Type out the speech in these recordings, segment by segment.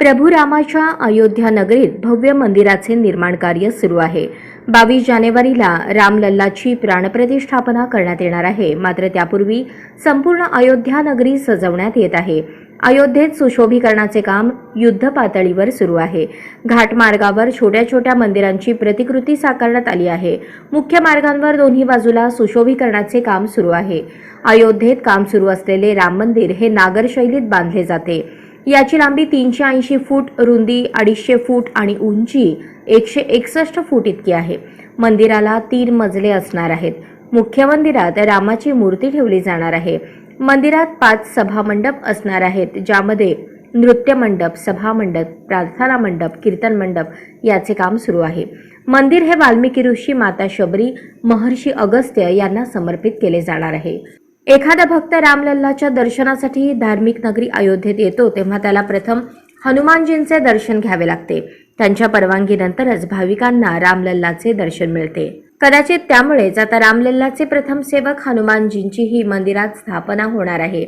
प्रभू रामाच्या अयोध्या नगरीत भव्य मंदिराचे निर्माण कार्य सुरू आहे. बावीस जानेवारीला रामलल्लाची प्राणप्रतिष्ठापना करण्यात येणार आहे. मात्र त्यापूर्वी संपूर्ण अयोध्या नगरी सजवण्यात येत आहे. अयोध्येत सुशोभीकरणाचे काम युद्ध पातळीवर सुरू आहे. घाटमार्गावर छोट्या छोट्या मंदिरांची प्रतिकृती साकारण्यात आली आहे. मुख्य मार्गांवर दोन्ही बाजूला सुशोभीकरणाचे काम सुरू आहे. अयोध्येत काम सुरू असलेले राम मंदिर हे नागरशैलीत बांधले जाते. याची लांबी तीनशे ऐंशी फूट रुंदी अडीचशे फूट आणि उंची एकशे एकसष्ट फूट इतकी आहे. मंदिराला तीन मजले असणार आहेत. मुख्य मंदिरात रामाची मूर्ती ठेवली जाणार आहे. मंदिरात पाच सभामंडप असणार आहेत ज्यामध्ये नृत्य मंडप सभा मंडप प्रार्थना मंडप कीर्तन मंडप याचे काम सुरू आहे. मंदिर हे वाल्मिकी ऋषी माता शबरी महर्षी अगस्त्य यांना समर्पित केले जाणार आहे. एखादा भक्त रामलल्लाच्या दर्शनासाठी धार्मिक नगरी अयोध्येत येतो तेव्हा त्याला प्रथम हनुमानजींचे दर्शन घ्यावे लागते. त्यांच्या परवानगीनंतरच भाविकांना रामलल्लाचे दर्शन मिळते. कदाचित त्यामुळेच आता रामलल्लाचे प्रथम सेवक हनुमानजींची ही मंदिरात स्थापना होणार आहे.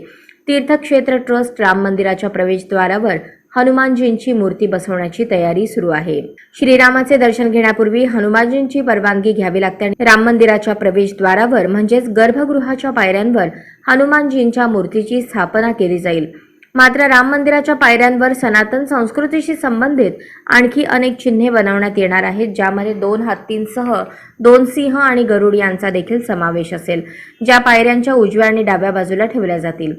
तीर्थक्षेत्र ट्रस्ट राम मंदिराच्या प्रवेशद्वारावर हनुमानजींची मूर्ती बसवण्याची तयारी सुरू आहे. श्रीरामाचे दर्शन घेण्यापूर्वी हनुमानजींची परवानगी घ्यावी लागते आणि राम मंदिराच्या प्रवेशद्वारावर म्हणजेच गर्भगृहाच्या पायऱ्यांवर हनुमानजींच्या मूर्तीची स्थापना केली जाईल. मात्र राम मंदिराच्या पायऱ्यांवर सनातन संस्कृतीशी संबंधित आणखी अनेक चिन्हे बनवण्यात येणार आहेत ज्यामध्ये दोन हत्तींसह दोन सिंह आणि गरुड यांचा देखील समावेश असेल ज्या पायऱ्यांच्या उजव्या आणि डाव्या बाजूला ठेवल्या जातील.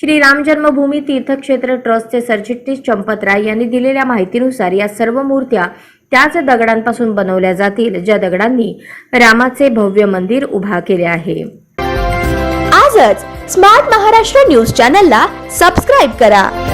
श्री राम जन्मभूमी तीर्थक्षेत्र ट्रस्टचे सरचिटणीस चंपत राय यांनी दिलेल्या माहितीनुसार या सर्व मूर्त्या त्याच दगडांपासून बनवल्या जातील ज्या दगडांनी रामाचे भव्य मंदिर उभा केले आहे. आजच स्मार्ट महाराष्ट्र न्यूज चॅनलला सबस्क्राईब करा.